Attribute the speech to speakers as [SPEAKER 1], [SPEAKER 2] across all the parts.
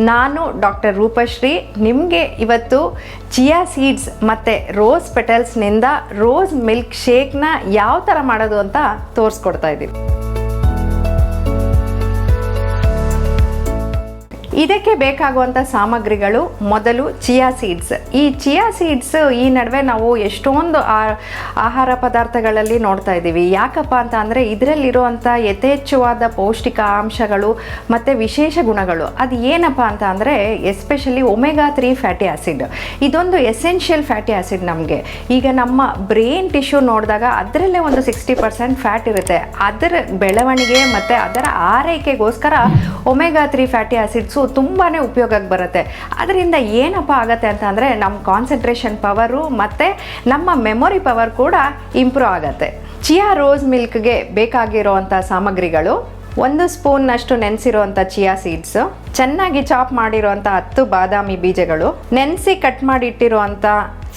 [SPEAKER 1] ನಾನು ಡಾಕ್ಟರ್ ರೂಪಶ್ರೀ. ನಿಮಗೆ ಇವತ್ತು ಚಿಯಾ ಸೀಡ್ಸ್ ಮತ್ತು ರೋಸ್ ಪೆಟಲ್ಸ್ನಿಂದ ರೋಸ್ ಮಿಲ್ಕ್ ಶೇಕ್ನ ಯಾವ ಥರ ಮಾಡೋದು ಅಂತ ತೋರಿಸ್ಕೊಡ್ತಾ ಇದ್ದೀವಿ ಇದಕ್ಕೆ ಬೇಕಾಗುವಂಥ ಸಾಮಗ್ರಿಗಳು ಮೊದಲು ಚಿಯಾ ಸೀಡ್ಸ್. ಈ ಚಿಯಾ ಸೀಡ್ಸ್ ಈ ನಡುವೆ ನಾವು ಎಷ್ಟೊಂದು ಆಹಾರ ಪದಾರ್ಥಗಳಲ್ಲಿ ನೋಡ್ತಾ ಇದ್ದೀವಿ. ಯಾಕಪ್ಪ ಅಂತ ಅಂದರೆ ಇದರಲ್ಲಿರುವಂಥ ಯಥೇಚ್ಛವಾದ ಪೌಷ್ಟಿಕಾಂಶಗಳು ಮತ್ತು ವಿಶೇಷ ಗುಣಗಳು. ಅದು ಏನಪ್ಪ ಅಂತ ಅಂದರೆ especially omega three fatty acid ಇದೊಂದು ಎಸೆನ್ಷಿಯಲ್ ಫ್ಯಾಟಿ ಆ್ಯಸಿಡ್ ನಮಗೆ. ಈಗ ನಮ್ಮ ಬ್ರೈನ್ ಟಿಶ್ಯೂ ನೋಡಿದಾಗ ಅದರಲ್ಲೇ ಒಂದು ಸಿಕ್ಸ್ಟಿ ಪರ್ಸೆಂಟ್ ಫ್ಯಾಟ್ ಇರುತ್ತೆ. ಅದರ ಬೆಳವಣಿಗೆ ಮತ್ತು ಅದರ ಆರೈಕೆಗೋಸ್ಕರ ಒಮೆಗಾ ತ್ರೀ ಫ್ಯಾಟಿ ಆ್ಯಸಿಡ್ಸು ತುಂಬಾ ಉಪಯೋಗಕ್ಕೆ ಬರುತ್ತೆ. ಅದರಿಂದ ಏನಪ್ಪ ಆಗುತ್ತೆ ಅಂತ ಅಂದರೆ ನಮ್ಮ ಕಾನ್ಸಂಟ್ರೇಷನ್ ಪವರು ಮತ್ತು ನಮ್ಮ ಮೆಮೊರಿ ಪವರ್ ಕೂಡ ಇಂಪ್ರೂವ್ ಆಗುತ್ತೆ. ಚಿಯಾ ರೋಸ್ ಮಿಲ್ಕ್ಗೆ ಬೇಕಾಗಿರುವಂಥ ಸಾಮಗ್ರಿಗಳು, ಒಂದು ಸ್ಪೂನ್ನಷ್ಟು ನೆನೆಸಿರುವಂಥ ಚಿಯಾ ಸೀಡ್ಸು, ಚೆನ್ನಾಗಿ ಚಾಪ್ ಮಾಡಿರುವಂಥ ಹತ್ತು ಬಾದಾಮಿ ಬೀಜಗಳು, ನೆನೆಸಿ ಕಟ್ ಮಾಡಿಟ್ಟಿರುವಂಥ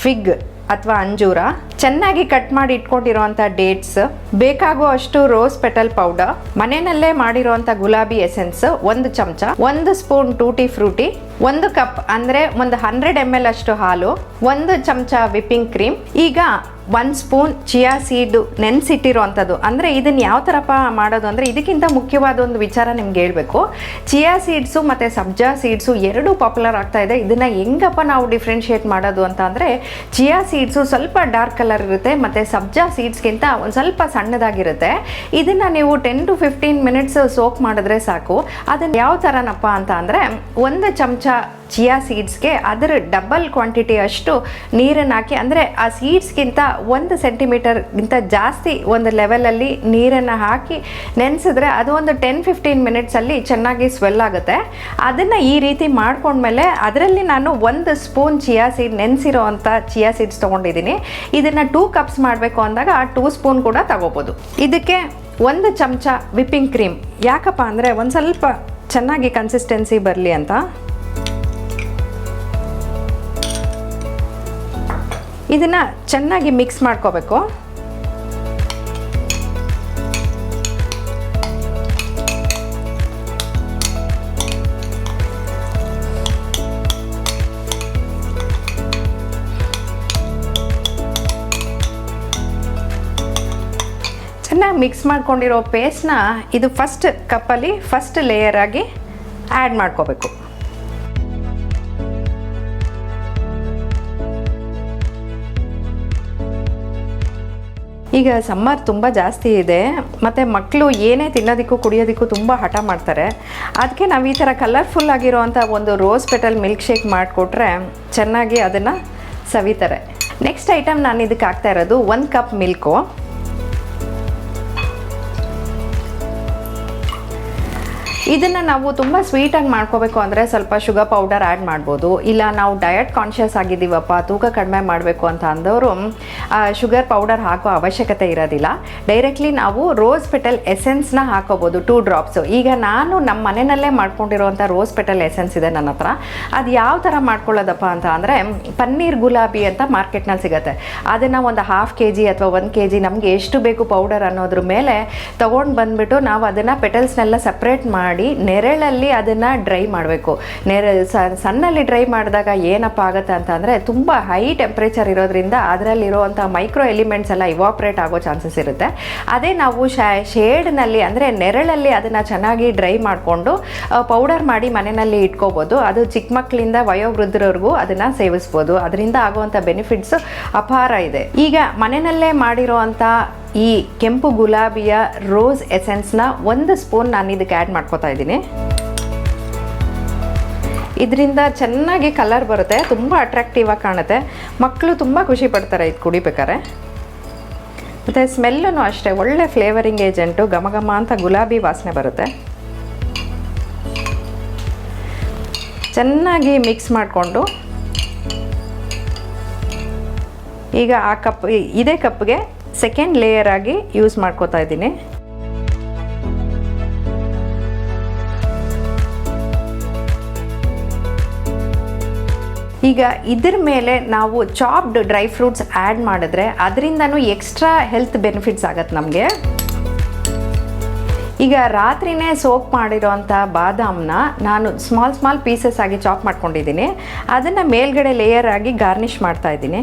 [SPEAKER 1] ಫಿಗ್ ಅಥವಾ ಅಂಜೂರ, ಚೆನ್ನಾಗಿ ಕಟ್ ಮಾಡಿ ಇಟ್ಕೊಂಡಿರುವಂಥ ಡೇಟ್ಸ್ ಬೇಕಾಗುವಷ್ಟು ರೋಸ್ ಪೆಟಲ್ ಪೌಡರ್ ಮನೆಯಲ್ಲೇ ಮಾಡಿರುವಂಥ ಗುಲಾಬಿ ಎಸೆನ್ಸ್ ಒಂದು ಚಮಚ, ಒಂದು ಸ್ಪೂನ್ ಟೂಟಿ ಫ್ರೂಟಿ ಒಂದು ಕಪ್ ಅಂದರೆ ಒಂದು ಹಂಡ್ರೆಡ್ ಎಂ ಎಲ್ ಅಷ್ಟು ಹಾಲು, ಒಂದು ಚಮಚ ವಿಪ್ಪಿಂಗ್ ಕ್ರೀಮ್ ಈಗ ಒಂದು ಸ್ಪೂನ್ ಚಿಯಾ ಸೀಡು ನೆನೆಸಿಟ್ಟಿರುವಂಥದ್ದು. ಅಂದರೆ ಇದನ್ನು ಯಾವ ಥರಪ್ಪ ಮಾಡೋದು ಅಂದರೆ ಇದಕ್ಕಿಂತ ಮುಖ್ಯವಾದ ಒಂದು ವಿಚಾರ ನಿಮ್ಗೆ ಹೇಳಬೇಕು. ಚಿಯಾ ಸೀಡ್ಸು ಮತ್ತು ಸಬ್ಜಾ ಸೀಡ್ಸು ಎರಡೂ ಪಾಪ್ಯುಲರ್ ಆಗ್ತಾ ಇದೆ. ಇದನ್ನು ಹೆಂಗಪ್ಪ ನಾವು ಡಿಫ್ರೆನ್ಷಿಯೇಟ್ ಮಾಡೋದು ಅಂತ ಅಂದರೆ ಚಿಯಾ ಸೀಡ್ಸು ಸ್ವಲ್ಪ ಡಾರ್ಕ್ ಕಲರ್ ಇರುತ್ತೆ, ಮತ್ತು ಸಬ್ಜಾ ಸೀಡ್ಸ್ಗಿಂತ ಒಂದು ಸ್ವಲ್ಪ ಸಣ್ಣದಾಗಿರುತ್ತೆ. ಇದನ್ನು ನೀವು ten to fifteen minutes soak ಮಾಡಿದ್ರೆ ಸಾಕು. ಅದನ್ನು ಯಾವ ಥರನಪ್ಪ ಅಂತ ಅಂದರೆ, ಒಂದು ಚಮಚ ಚಿಯಾ ಸೀಡ್ಸ್ಗೆ ಅದರ ಡಬಲ್ ಕ್ವಾಂಟಿಟಿ ಅಷ್ಟು ನೀರನ್ನು ಹಾಕಿ, ಅಂದರೆ ಆ ಸೀಡ್ಸ್ಗಿಂತ ಒಂದು ಸೆಂಟಿಮೀಟರ್ಗಿಂತ ಜಾಸ್ತಿ ಒಂದು ಲೆವೆಲಲ್ಲಿ ನೀರನ್ನು ಹಾಕಿ ನೆನೆಸಿದ್ರೆ ಅದು ಒಂದು ಟೆನ್ ಫಿಫ್ಟೀನ್ ಮಿನಿಟ್ಸಲ್ಲಿ ಚೆನ್ನಾಗಿ ಸ್ವೆಲ್ ಆಗುತ್ತೆ. ಅದನ್ನು ಈ ರೀತಿ ಮಾಡ್ಕೊಂಡ್ಮೇಲೆ ಅದರಲ್ಲಿ ನಾನು ಒಂದು ಸ್ಪೂನ್ ಚಿಯಾ ಸೀಡ್ ನೆನೆಸಿರೋ ಅಂಥ ಚಿಯಾ ಸೀಡ್ಸ್ ತೊಗೊಂಡಿದ್ದೀನಿ. ಇದನ್ನು ಟೂ ಕಪ್ಸ್ ಮಾಡಬೇಕು ಅಂದಾಗ ಆ ಟೂ ಸ್ಪೂನ್ ಕೂಡ ತಗೋಬೋದು. ಇದಕ್ಕೆ ಒಂದು ಚಮಚ ವಿಪ್ಪಿಂಗ್ ಕ್ರೀಮ್ ಯಾಕಪ್ಪ ಅಂದರೆ ಒಂದು ಸ್ವಲ್ಪ ಚೆನ್ನಾಗಿ ಕನ್ಸಿಸ್ಟೆನ್ಸಿ ಬರಲಿ ಅಂತ. ಇದನ್ನು ಚೆನ್ನಾಗಿ ಮಿಕ್ಸ್ ಮಾಡ್ಕೋಬೇಕು. ಚೆನ್ನಾಗಿ ಮಿಕ್ಸ್ ಮಾಡ್ಕೊಂಡಿರೋ ಪೇಸ್ಟ್ನ ಇದು ಫಸ್ಟ್ ಕಪ್ಪಲ್ಲಿ ಫಸ್ಟ್ ಲೇಯರ್ ಆಗಿ ಆ್ಯಡ್ ಮಾಡ್ಕೋಬೇಕು. ಈಗ ಸಮ್ಮರ್ ತುಂಬ ಜಾಸ್ತಿ ಇದೆ, ಮತ್ತು ಮಕ್ಕಳು ಏನೇ ತಿನ್ನೋದಕ್ಕೂ ಕುಡಿಯೋದಕ್ಕೂ ತುಂಬ ಹಠ ಮಾಡ್ತಾರೆ. ಅದಕ್ಕೆ ನಾವು ಈ ಥರ ಕಲರ್ಫುಲ್ ಆಗಿರೋವಂಥ ಒಂದು ರೋಸ್ ಪೆಟಲ್ ಮಿಲ್ಕ್ ಶೇಕ್ ಮಾಡಿಕೊಟ್ರೆ ಚೆನ್ನಾಗಿ ಅದನ್ನು ಸವಿತಾರೆ. ನೆಕ್ಸ್ಟ್ ಐಟಮ್ ನಾನು ಇದಕ್ಕೆ ಹಾಕ್ತಾ ಇರೋದು ಒಂದು ಕಪ್ ಮಿಲ್ಕು ಇದನ್ನು ನಾವು ತುಂಬ ಸ್ವೀಟಾಗಿ ಮಾಡ್ಕೋಬೇಕು ಅಂದರೆ ಸ್ವಲ್ಪ ಶುಗರ್ ಪೌಡರ್ ಆ್ಯಡ್ ಮಾಡ್ಬೋದು. ಇಲ್ಲ, ನಾವು ಡಯಟ್ ಕಾನ್ಷಿಯಸ್ ಆಗಿದ್ದೀವಪ್ಪ, ತೂಕ ಕಡಿಮೆ ಮಾಡಬೇಕು ಅಂತ ಅಂದವರು ಶುಗರ್ ಪೌಡರ್ ಹಾಕೋ ಅವಶ್ಯಕತೆ ಇರೋದಿಲ್ಲ. ಡೈರೆಕ್ಟ್ಲಿ ನಾವು ರೋಸ್ ಪೆಟಲ್ ಎಸೆನ್ಸ್ನ ಹಾಕೋಬೋದು ಟೂ ಡ್ರಾಪ್ಸು ಈಗ ನಾನು ನಮ್ಮ ಮನೆಯಲ್ಲೇ ಮಾಡ್ಕೊಂಡಿರೋಂಥ ರೋಸ್ ಪೆಟಲ್ ಎಸೆನ್ಸ್ ಇದೆ ನನ್ನ ಹತ್ರ. ಅದು ಯಾವ ಥರ ಮಾಡ್ಕೊಳ್ಳೋದಪ್ಪ ಅಂತ ಅಂದರೆ, ಪನ್ನೀರ್ ಗುಲಾಬಿ ಅಂತ ಮಾರ್ಕೆಟ್ನಲ್ಲಿ ಸಿಗುತ್ತೆ. ಅದನ್ನು ಒಂದು ಹಾಫ್ ಕೆ ಜಿ ಅಥವಾ ಒಂದು ಕೆ ಜಿ ನಮಗೆ ಎಷ್ಟು ಬೇಕು ಪೌಡರ್ ಅನ್ನೋದ್ರ ಮೇಲೆ ತೊಗೊಂಡು ಬಂದುಬಿಟ್ಟು ನಾವು ಅದನ್ನು ಪೆಟಲ್ಸ್ನೆಲ್ಲ ಸಪ್ರೇಟ್ ಮಾಡಿ ನೆರಳಲ್ಲಿ ಅದನ್ನು ಡ್ರೈ ಮಾಡಬೇಕು. ನೆರ ಸಣ್ಣಲ್ಲಿ ಡ್ರೈ ಮಾಡಿದಾಗ ಏನಪ್ಪ ಆಗುತ್ತೆ ಅಂತ ಅಂದರೆ ತುಂಬ ಹೈ ಟೆಂಪ್ರೇಚರ್ ಇರೋದ್ರಿಂದ ಅದರಲ್ಲಿರುವಂಥ ಮೈಕ್ರೋ ಎಲಿಮೆಂಟ್ಸ್ ಎಲ್ಲ ಇವಾಪ್ರೇಟ್ ಆಗೋ ಚಾನ್ಸಸ್ ಇರುತ್ತೆ. ಅದೇ ನಾವು ಶೇಡ್ನಲ್ಲಿ ಅಂದರೆ ನೆರಳಲ್ಲಿ ಅದನ್ನು ಚೆನ್ನಾಗಿ ಡ್ರೈ ಮಾಡಿಕೊಂಡು ಪೌಡರ್ ಮಾಡಿ ಮನೆಯಲ್ಲಿ ಇಟ್ಕೋಬೋದು. ಅದು ಚಿಕ್ಕ ಮಕ್ಕಳಿಂದ ವಯೋವೃದ್ಧರವರೆಗೂ ಅದನ್ನು ಸೇವಿಸ್ಬೋದು. ಅದರಿಂದ ಆಗುವಂಥ ಬೆನಿಫಿಟ್ಸ್ ಅಪಾರ ಇದೆ. ಈಗ ಮನೆಯಲ್ಲೇ ಮಾಡಿರೋವಂಥ ಈ ಕೆಂಪು ಗುಲಾಬಿಯ ರೋಸ್ ಎಸೆನ್ಸ್ನ ಒಂದು ಸ್ಪೂನ್ ನಾನು ಇದಕ್ಕೆ ಆ್ಯಡ್ ಮಾಡ್ಕೋತಾ ಇದ್ದೀನಿ. ಇದರಿಂದ ಚೆನ್ನಾಗಿ ಕಲರ್ ಬರುತ್ತೆ, ತುಂಬ ಅಟ್ರಾಕ್ಟಿವ್ ಆಗಿ ಕಾಣುತ್ತೆ. ಮಕ್ಕಳು ತುಂಬ ಖುಷಿ ಪಡ್ತಾರೆ ಇದು ಕುಡಿಬೇಕಾರೆ. ಮತ್ತು ಸ್ಮೆಲ್ಲೂ ಅಷ್ಟೇ, ಒಳ್ಳೆ ಫ್ಲೇವರಿಂಗ್ ಏಜೆಂಟು ಘಮ ಘಮ ಅಂತ ಗುಲಾಬಿ ವಾಸನೆ ಬರುತ್ತೆ. ಚೆನ್ನಾಗಿ ಮಿಕ್ಸ್ ಮಾಡಿಕೊಂಡು, ಈಗ ಆ ಕಪ್ ಇದೇ ಕಪ್ಗೆ ಸೆಕೆಂಡ್ ಲೇಯರ್ ಆಗಿ ಯೂಸ್ ಮಾಡ್ಕೋತಾ ಇದ್ದೀನಿ. ಈಗ ಇದ್ರ ಮೇಲೆ ನಾವು ಚಾಪ್ಡ್ ಡ್ರೈ ಫ್ರೂಟ್ಸ್ ಆ್ಯಡ್ ಮಾಡಿದ್ರೆ ಅದರಿಂದನೂ ಎಕ್ಸ್ಟ್ರಾ ಹೆಲ್ತ್ ಬೆನಿಫಿಟ್ಸ್ ಆಗತ್ತೆ ನಮಗೆ. ಈಗ ರಾತ್ರಿನೇ ಸೋಕ್ ಮಾಡಿರೋಂಥ ಬಾದಾಮ್ನ ನಾನು ಸ್ಮಾಲ್ ಸ್ಮಾಲ್ ಪೀಸಸ್ ಆಗಿ ಚಾಪ್ ಮಾಡ್ಕೊಂಡಿದ್ದೀನಿ. ಅದನ್ನು ಮೇಲ್ಗಡೆ ಲೇಯರ್ ಆಗಿ ಗಾರ್ನಿಷ್ ಮಾಡ್ತಾ ಇದ್ದೀನಿ.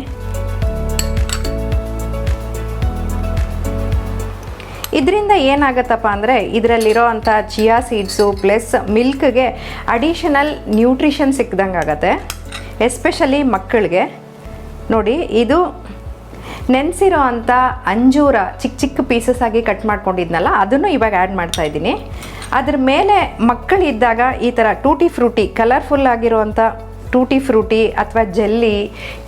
[SPEAKER 1] ಇದರಿಂದ ಏನಾಗುತ್ತಪ್ಪ ಅಂದರೆ ಇದರಲ್ಲಿರೋ ಅಂಥ ಚಿಯಾ ಸೀಡ್ಸು ಪ್ಲಸ್ ಮಿಲ್ಕ್ಗೆ ಅಡಿಷನಲ್ ನ್ಯೂಟ್ರಿಷನ್ ಸಿಕ್ದಂಗೆ ಆಗುತ್ತೆ. ಎಸ್ಪೆಷಲಿ ಮಕ್ಕಳಿಗೆ. ನೋಡಿ, ಇದು ನೆನೆಸಿರೋ ಅಂಥ ಅಂಜೂರ ಚಿಕ್ಕ ಚಿಕ್ಕ ಪೀಸಸ್ ಆಗಿ ಕಟ್ ಮಾಡ್ಕೊಂಡಿದ್ನಲ್ಲ, ಅದನ್ನು ಇವಾಗ ಆ್ಯಡ್ ಮಾಡ್ತಾ ಇದ್ದೀನಿ. ಅದ್ರ ಮೇಲೆ ಮಕ್ಕಳಿದ್ದಾಗ ಈ ಥರ ಟೂಟಿ ಫ್ರೂಟಿ, ಕಲರ್ಫುಲ್ ಆಗಿರೋವಂಥ ಟೂಟಿ ಫ್ರೂಟಿ ಅಥವಾ ಜೆಲ್ಲಿ,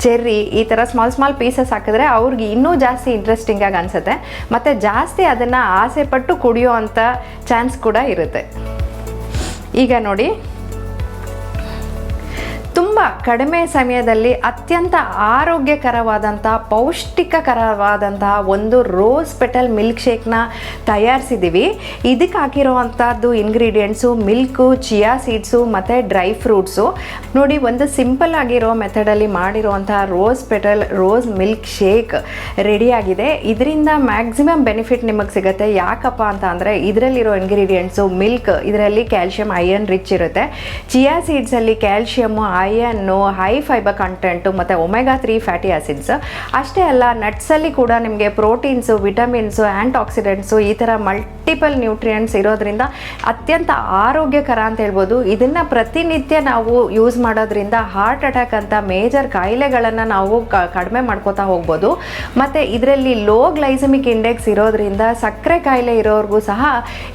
[SPEAKER 1] ಚೆರ್ರಿ, ಈ ಥರ ಸ್ಮಾಲ್ ಸ್ಮಾಲ್ ಪೀಸಸ್ ಹಾಕಿದ್ರೆ ಅವ್ರಿಗೆ ಇನ್ನೂ ಜಾಸ್ತಿ ಇಂಟ್ರೆಸ್ಟಿಂಗಾಗಿ ಅನಿಸುತ್ತೆ. ಮತ್ತು ಜಾಸ್ತಿ ಅದನ್ನು ಆಸೆ ಪಟ್ಟು ಕುಡಿಯೋ ಅಂಥ ಚಾನ್ಸ್ ಕೂಡ ಇರುತ್ತೆ. ಈಗ ನೋಡಿ ತುಂಬ ಕಡಿಮೆ ಸಮಯದಲ್ಲಿ ಅತ್ಯಂತ ಆರೋಗ್ಯಕರವಾದಂಥ, ಪೌಷ್ಟಿಕಕರವಾದಂತಹ ಒಂದು ರೋಸ್ ಪೆಟಲ್ ಮಿಲ್ಕ್ ಶೇಕ್ನ ತಯಾರಿಸಿದ್ದೀವಿ. ಇದಕ್ಕೆ ಹಾಕಿರೋವಂಥದ್ದು ಇಂಗ್ರೀಡಿಯೆಂಟ್ಸು ಮಿಲ್ಕು, ಚಿಯಾ ಸೀಡ್ಸು ಮತ್ತು ಡ್ರೈ ಫ್ರೂಟ್ಸು. ನೋಡಿ, ಒಂದು ಸಿಂಪಲ್ ಆಗಿರೋ ಮೆಥಡಲ್ಲಿ ಮಾಡಿರೋವಂಥ rose petal rose milk shake ರೆಡಿಯಾಗಿದೆ. ಇದರಿಂದ ಮ್ಯಾಕ್ಸಿಮಮ್ ಬೆನಿಫಿಟ್ ನಿಮಗೆ ಸಿಗುತ್ತೆ. ಯಾಕಪ್ಪ ಅಂತ ಅಂದರೆ, ಇದರಲ್ಲಿರೋ ಇಂಗ್ರೀಡಿಯೆಂಟ್ಸು ಮಿಲ್ಕ್, ಇದರಲ್ಲಿ ಕ್ಯಾಲ್ಶಿಯಂ, ಐರನ್ ರಿಚ್ ಇರುತ್ತೆ. Chia ಸೀಡ್ಸಲ್ಲಿ calcium iron high fibre content ಮತ್ತು ಒಮೆಗಾ ತ್ರೀ ಫ್ಯಾಟಿ ಆಸಿಡ್ಸ್ ಅಷ್ಟೇ ಅಲ್ಲ ನಟ್ಸಲ್ಲಿ ಕೂಡ ನಿಮಗೆ ಪ್ರೋಟೀನ್ಸು ವಿಟಮಿನ್ಸು ಆ್ಯಂಟ್ ಆಕ್ಸಿಡೆಂಟ್ಸು ಈ ಥರ ಮಲ್ಟಿಪಲ್ ನ್ಯೂಟ್ರಿಯೆಂಟ್ಸ್ ಇರೋದ್ರಿಂದ ಅತ್ಯಂತ ಆರೋಗ್ಯಕರ ಅಂತ ಹೇಳ್ಬೋದು. ಇದನ್ನು ಪ್ರತಿನಿತ್ಯ ನಾವು ಯೂಸ್ ಮಾಡೋದ್ರಿಂದ ಹಾರ್ಟ್ ಅಟ್ಯಾಕ್ ಅಂತ ಮೇಜರ್ ಕಾಯಿಲೆಗಳನ್ನು ನಾವು ಕಡಿಮೆ ಮಾಡ್ಕೋತಾ ಹೋಗ್ಬೋದು. ಮತ್ತು ಇದರಲ್ಲಿ ಲೋ ಗ್ಲೈಸಮಿಕ್ ಇಂಡೆಕ್ಸ್ ಇರೋದ್ರಿಂದ ಸಕ್ಕರೆ ಕಾಯಿಲೆ ಇರೋರಿಗೂ ಸಹ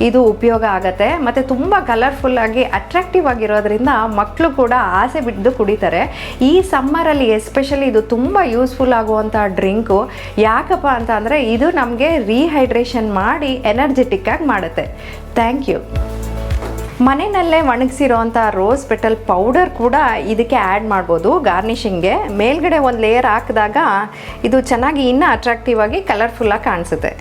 [SPEAKER 1] ಇದು ಉಪಯೋಗ ಆಗುತ್ತೆ. ಮತ್ತು ತುಂಬ ಕಲರ್ಫುಲ್ಲಾಗಿ ಅಟ್ರಾಕ್ಟಿವ್ ಆಗಿರೋದ್ರಿಂದ ಮಕ್ಕಳು ಕೂಡ ಆಸೆ ಬಿದ್ದು ಕುಡಿತಾರೆ. ಈ ಸಮ್ಮರಲ್ಲಿ ಎಸ್ಪೆಷಲಿ ಇದು ತುಂಬ ಯೂಸ್ಫುಲ್ ಆಗುವಂಥ ಡ್ರಿಂಕು ಯಾಕಪ್ಪ ಅಂತ ಅಂದರೆ ಇದು ನಮಗೆ ರೀಹೈಡ್ರೇಷನ್ ಮಾಡಿ ಎನರ್ಜೆಟಿಕ್ ಆಗಿ ಮಾಡುತ್ತೆ. ಥ್ಯಾಂಕ್ ಯು ಮನೆಯಲ್ಲೇ ಒಣಗಿಸಿರೋಂಥ ರೋಸ್ ಪೆಟಲ್ ಪೌಡರ್ ಕೂಡ ಇದಕ್ಕೆ ಆ್ಯಡ್ ಮಾಡ್ಬೋದು ಗಾರ್ನಿಷಿಂಗ್ಗೆ ಮೇಲ್ಗಡೆ ಒಂದು ಲೇಯರ್ ಹಾಕಿದಾಗ ಇದು ಚೆನ್ನಾಗಿ ಇನ್ನೂ ಅಟ್ರಾಕ್ಟಿವ್ ಆಗಿ ಕಲರ್ಫುಲ್ಲಾಗಿ ಕಾಣಿಸುತ್ತೆ.